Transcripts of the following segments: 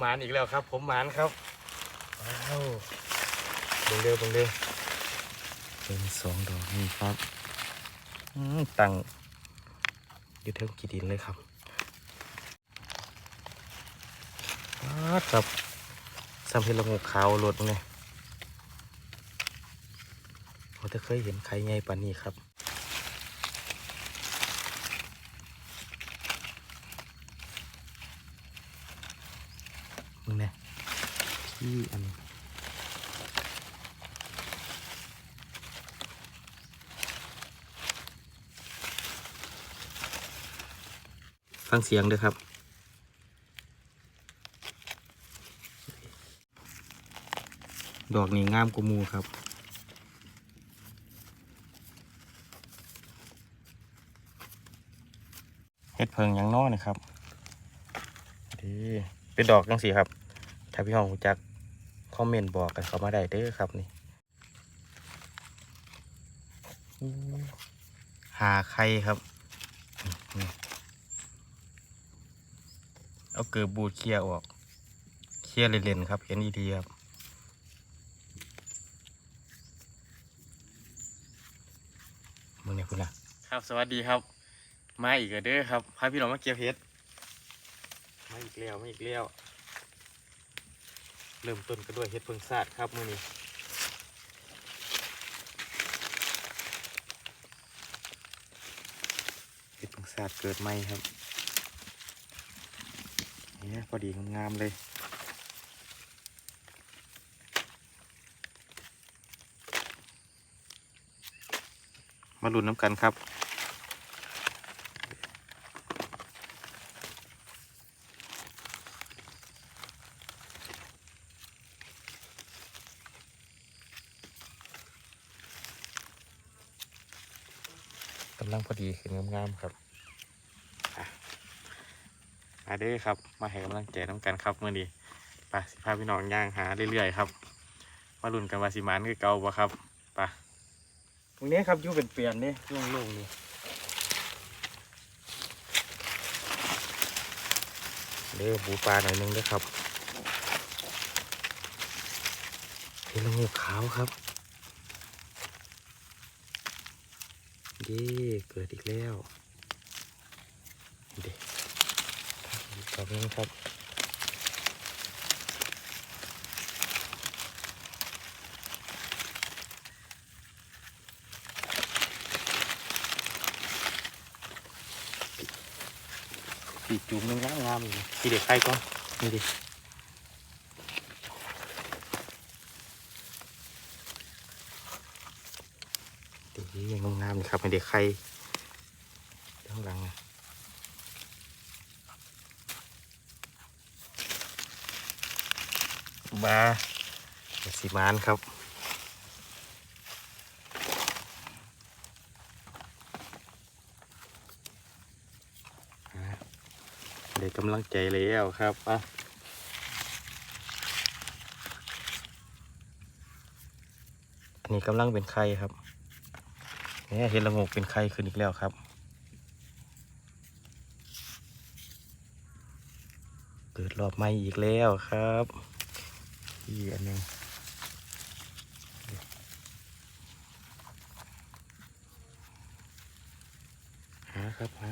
หมานอีกแล้วครับ ผมหมานครับว้าวเบิ่งเด้อเบิ่งเด้อเป็นสองดอกนี่ครับอืมตั้งอยู่เทิงกีดินเลยครับว้าวครับสัมเพลละงกขาวรถเนี่ยเราจะเคยเห็นใครไงปานนี้ครับ มึงเนี่ยที่อัน ฟังเสียงด้วยครับดอกนี้งามกูมูครับเฮ็ดเพิงยังน้อนะครับดีเป็นดอกจังสีครับ ถ้าพี่ห้องจักคอมเมนต์บอกกันเขามาได้เด้อครับนี่หาไข่ครับนี่ เอาเกลือบูดเคลียร์ออก เคลียร์เล่นๆครับเห็นดีๆครับมึงเนี่ยคุณล่ะครับสวัสดีครับ มาอีกแล้วเด้อครับพาพี่น้องมาเก็บเห็ดมาอีกแล้วมาอีกแล้วเริ่มต้นกันด้วยเห็ดเพิงซาดครับมื้อนี้เห็ดเพิงซาดเกิดใหม่ครับ เนี่ยพอดีงามๆเลย มาลุ้นน้ำกันครับกำลังพอดีขึ้นงามๆครับ มาเด้อครับ มาให้กำลังใจน้ำกันครับเมื่อนี้ไปสิพาพี่น้องย่างหาเรื่อยๆครับมาลุ้นกันว่าสิมานคือเก่าบ่ครับไปตรงนี้ครับอยู่เป็นเปลี่ยนนี่โล่งๆนี่เด้อบูปลาหน่อยหนึงเด้อครับเห็นละงูขาวครับเย่เกิดอีกแล้วเด็ก ขอบคุณครับปีกจุ่มนึงงามงามอยู่ที่เด็กใครก่อนนี่ดิดีงามงามๆเลยครับเป็นเด็กใครข้างหลังนะ บาสีมานครับได้กำลังใจแล้วครับอะนนี้กำลังเป็นไข่ครับเนี่ยเห็นละงกเป็นไข่ขึ้นอีกแล้วครับ เกิดรอบใหม่อีกแล้วครับ อีกอันหนึงหาครับหา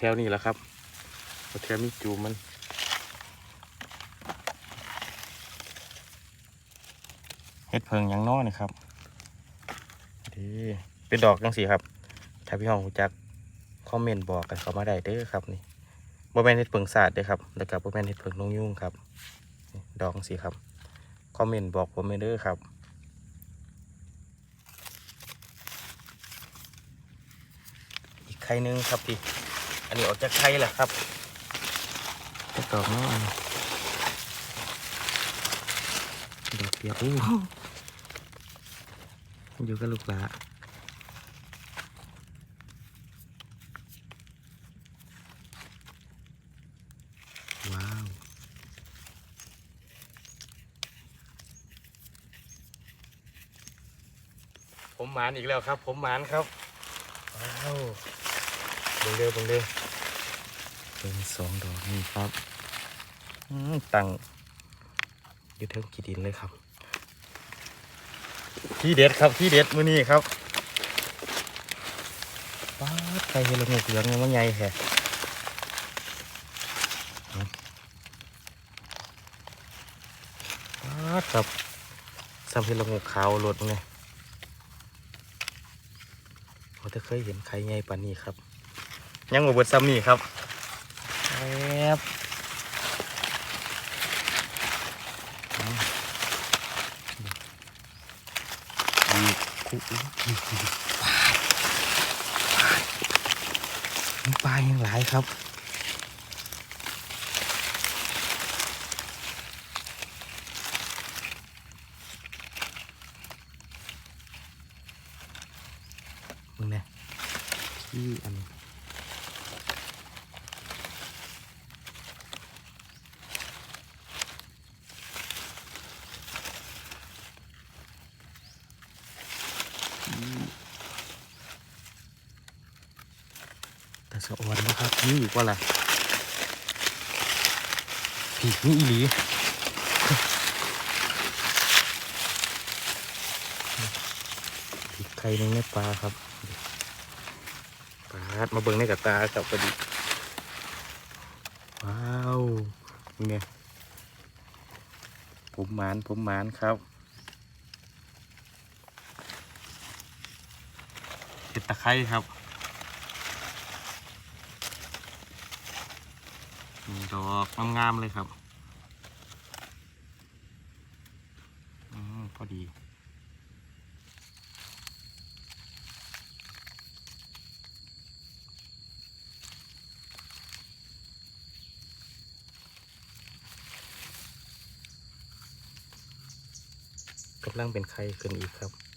แถวๆนี้แหละครับแถวๆมีจูมันเฮ็ดเพิงยังน้อนี่ครับดีเป็นดอกจังสีครับ ถ้าพี่ห้องจักคอมเมนต์บอกกันเข้ามาได้เด้อครับนี่บ่แม่นเฮ็ดเพิงศาสตร์เด้อครับแล้วก็บ่แม่นเฮ็ดเพิงนงยุ่งครับ ดอกจังสีครับ คอมเมนต์บอกผมเด้อครับอีกไข่หนึงครับพี่อันนี้ออกจากไข่แหละครับจะดอกน้อยดอกเปียกอู้อยู่กับลูกหลาว้าว ผมหมานอีกแล้วครับ ผมหมานครับว้าวเบิ่งเด้อเบิ่งเด้อเป็นสองดอกนี่ครับอืมตั้งอยู่เทิงกีดินเลยครับ ที่เด็ดครับที่เด็ดมื้อนี้ครับป้าดไก่เฮลงกเหลืองยังว่าใหญ่แท้ป้าดครับซ้ำเฮลงกขาวรถไงเรา จะเคยเห็นไข่ใหญ่ปานนี้ครับ ยังบ่เบิดซ้ำนี่ครับแอบอีกคู่อีกอีกอีกปลาปลายังหลายครับ มึงเนี่ยที่อันนี้แต่ สะอวนนะครับนี่อีกว่าล่ะผีนี่อีหลีผีไข่ในเนื้อปลาครับปลามาเบิ่งในกับตากับพอดีว้าวเนี่ไงผมหมานผมหมานครับเห็ดตะไคร้ครับ ดอกงามๆเลยครับอพอดี กำลังเป็นไข้ขึ้นอีกครับ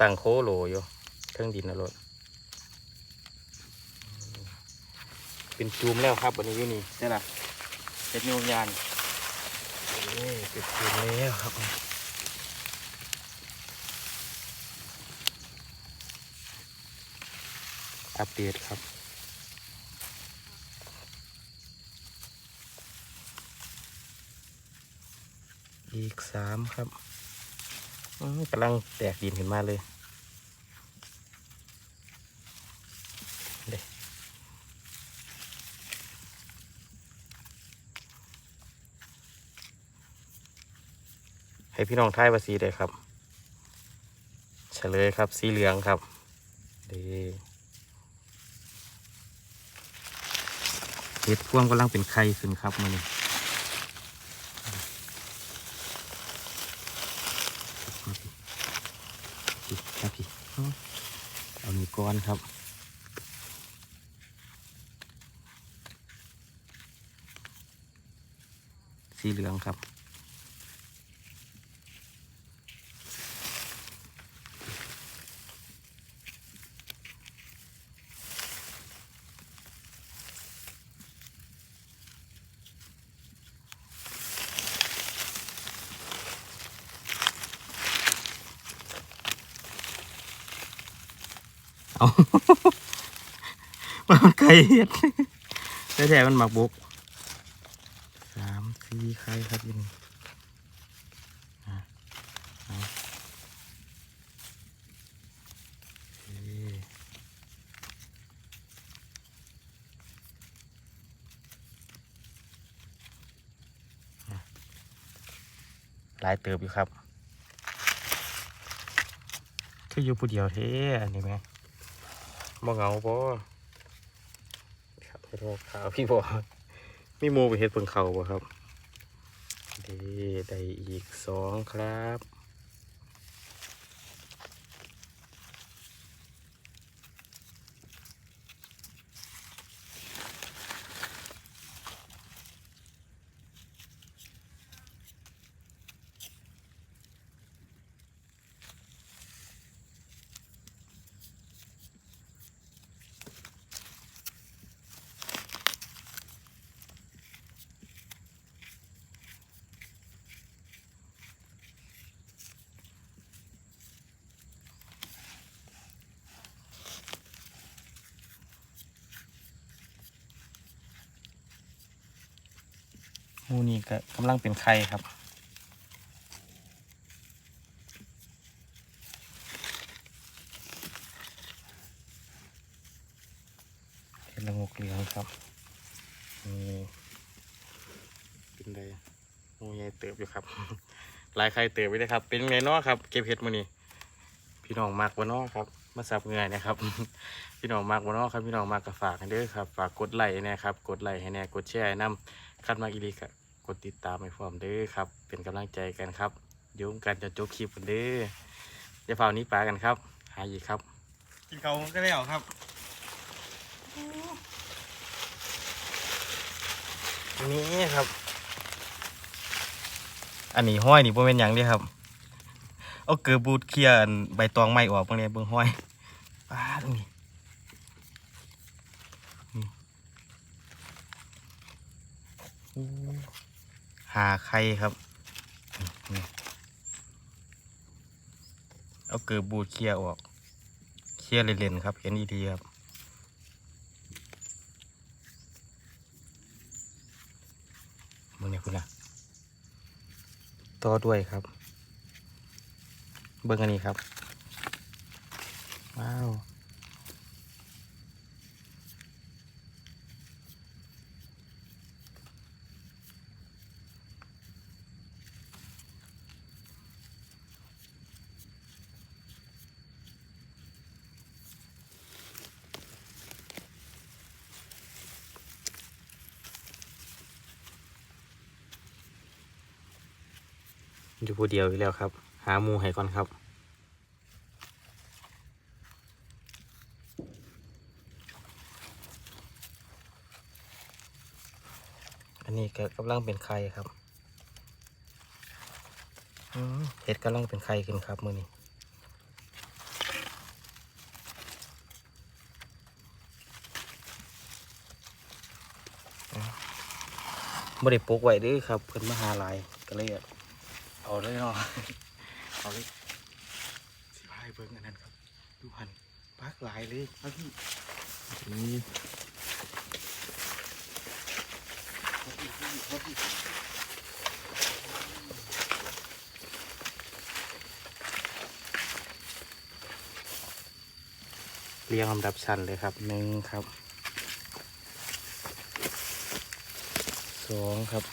ตั้งโคโลอยู่เครื่องดินนะรถเป็นจูมแล้วครับวันนี้อยู่นี่ใช่ละเป็นยูยานเอ้ยเป็นจูมแล้วครับอัปเดตครับอีกสามครับ กำลังแตกดินขึ้นมาเลยเด้ให้พี่น้องทายว่าสีใดครับ เฉลยครับสีเหลืองครับดีเห็ดพ่วงกำลังเป็นไข่ขึ้นครับมันนี่ครับพี่เอานี่ ก้อนครับสีเหลืองครับ เอามันไก่เห็ดแท้ๆมันหมักบุกสามสี่ไข่ครับยินอะเอาโอเคอะหลายเติบอยู่ครับ คืออยู่ผู้เดียวเท่อันนี้ไหม บ่เหงาบ่ครับเฮ็ดหัวขาวพี่บ่มีโมไปเฮ็ดเพิ่งเขาบ่ครับดีได้อีกสองครับ มูนี่ก็กำลังเป็นไข่ครับเห็ดละงกเหลืองครับนี่เป็นไดหมูใหญ่เติบอยู่ครับหลายไข่เติบไปเลยครับ เป็นไงนาะครับ เก็บเห็ดมานี่พี่น้องมากวะเนาะครับมาสับเงยนะครับ พี่น้องมากวะเนาะครับพี่น้องมากก็ฝากกันด้อครับ ฝากกดไลค์นะครับ กดไลค์ให้แน่กดแชร์ให้นํคัดมาอีลีกก ดติดตามให้พร้อมเด้อครับ เป็นกำลังใจกันครับเดี๋ยวกันจะจบคลิปกันเด้ออย่าเฝ้าหนี้ปลากันครับ หาอีกครับ กินเขาก็ได้หรอครับนี่ครับ อันนี้ห้อยนี่บ่เป็นหยังเด้ครับ เอาเกลือบูดเคลียร์อันใบตองไม้ออกบางเนี่ยเบิ่งห้อยป้าตรงนี้นี่โอ้ หาไข่ครับ เอาเกือบบูดเคลียร์ออกเคลียร์เล่นๆครับ เห็นดีๆครับมึงเนี่ยคุณนะต่อด้วยครับ เบิ้งอันนี้ครับ ว้าว อยู่ผู้เดียวอีกแล้วครับ หาหมูให้ก่อนครับ อันนี้ก็กำลังเป็นไข่ครับเห็ดกำลังเป็นไข่ขึ้นครับมือนี้ไม่ได้ปลูกไว้ด้วยครับเพิ่นมาหาลายก็เลย เอาเลยเนาะเอาเลยสิพายเบิ่งอันนั้นครับดูหันปักหลายเลยเอาพี่นี่เรียงลำดับชั้นเลยครับหนึ่งครับสองครับ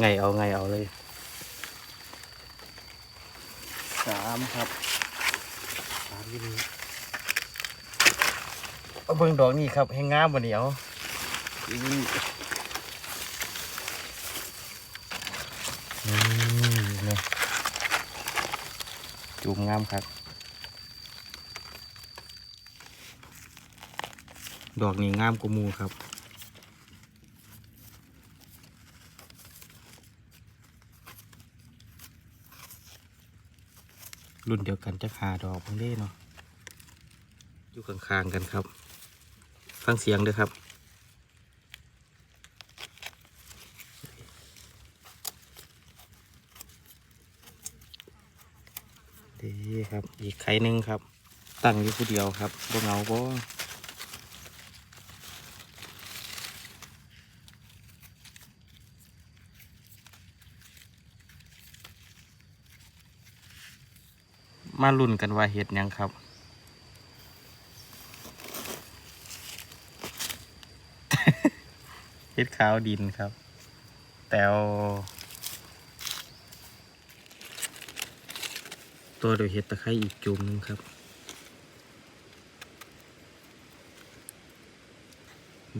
ไงเอาไงเอาเลย สามครับสามยี่นี่เอาเบิ่งดอกนี่ครับให้งงามวันนี้เอานี่นี่เนี่ยจูมงามครับ ดอกนี้งามกว่ามูครับ รุ่นเดียวกันจะหาดอกเพิ่งได้เนาะอยู่ข้างๆกันครับ ฟังเสียงด้วยครับดีครับ อีกไข่หนึ่งครับ ตั้งอยู่ผู้เดียวครับบ่เหงาบ่ มาลุ้นกันว่าเห็ดหยังครับ เห็ดขาวดินครับ แตวตัวเดียวเห็ดตะไคร้อีกจุ่มหนึงครับ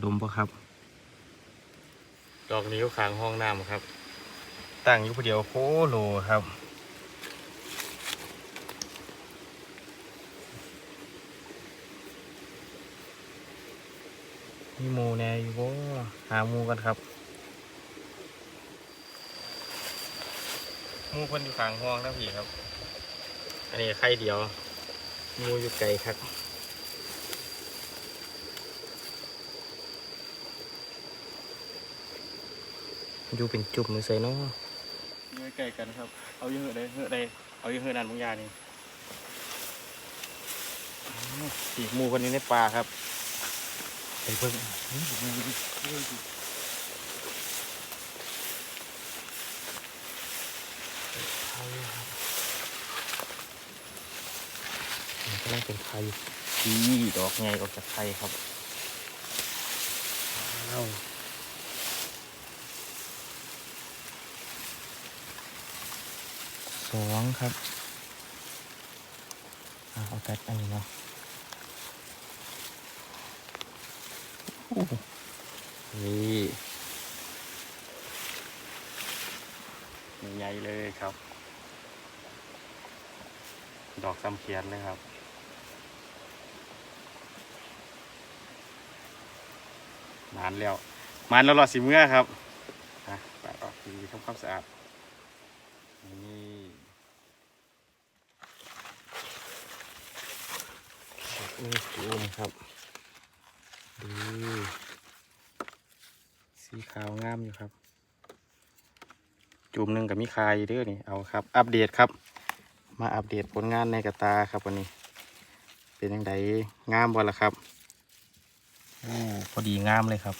ดมปะครับ ดอกนิ้วขางห้องน้ำครับ ตั้งอยู่ผู้เดียวโคโลครับ มีหมูแน่อยู่บ่หาหมูกันครับหมูคนอยู่ข้างห้องนะพี่ครับ อันนี้ไข่เดียวหมูอยู่ไกลครับอยู่เป็นจุ่มมือใส่เนาะอยู่ไกลกันครับ เอาเยอะเลยเยอะเลยเอาเยอะนั่นบางอย่างนี่สีหมูคนนี้ในป่าครับ ไปเบิ่งกำลังเป็นไทยดีดอกไงออกจากไทยครับเอาสองครับ เอาตัดอันนี้เนาะ นี่ใหญ่เลยครับ ดอกซ้ำเขียนเลยครับมานแล้วมานแล้วรอดสิเมื่อครับอะปาดออกดีทำความสะอาดนี่นี่จูมครับ ดีสีขาวงามอยู่ครับจูมหนึ่งกับมีคายอยู่เด้วยนี่เอาครับ อัปเดตครับ มาอัปเดตผลงานในกระตาครับวันนี้ เป็นยังไงงามบ่ละครับโอ้พอดีงามเลยครับ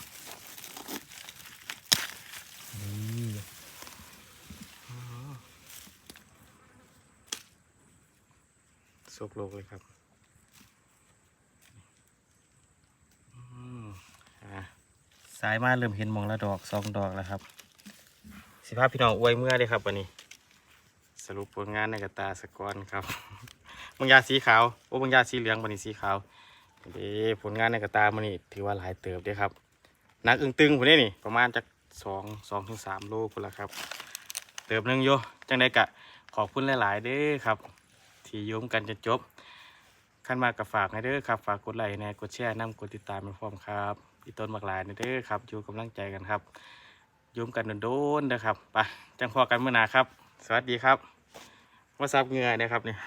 นี่อ๋อสุกโลกเลยครับอืมอะ สายมาเริ่มเห็นมองละดอกสองดอกแล้วครับ สิภาพพี่น้องอวยเมื่อเลยครับวันนี้ สรุปผลงานในกระตาสกอนครับบางยาสีขาวโอ้บางยาสีเหลืองบันนี้สีขาวเด้ผลงานในกระตามันนี่ถือว่าหลายเติบเด้ครับนักอึงตึงผมนี่นี่ประมาณจากสองสองถึงสามโลพุ่นละครับ เติบหนึงโยจังใดกะขอบคุณหลาย ๆ เด้ครับ ที่โยมกันจนจบ ขั้นมากกับฝากให้เด้อครับ ฝากกดไลค์นะกดแชร์นำกดติดตามเป็นพร้อมครับอีต้นมากหลายนะเด้อครับอยู่กำลังใจกันครับยุ่มกันโดนๆนะครับไปจังพอกันเมื่อหนาครับ สวัสดีครับว่าซับเงือนะครับเนี่ย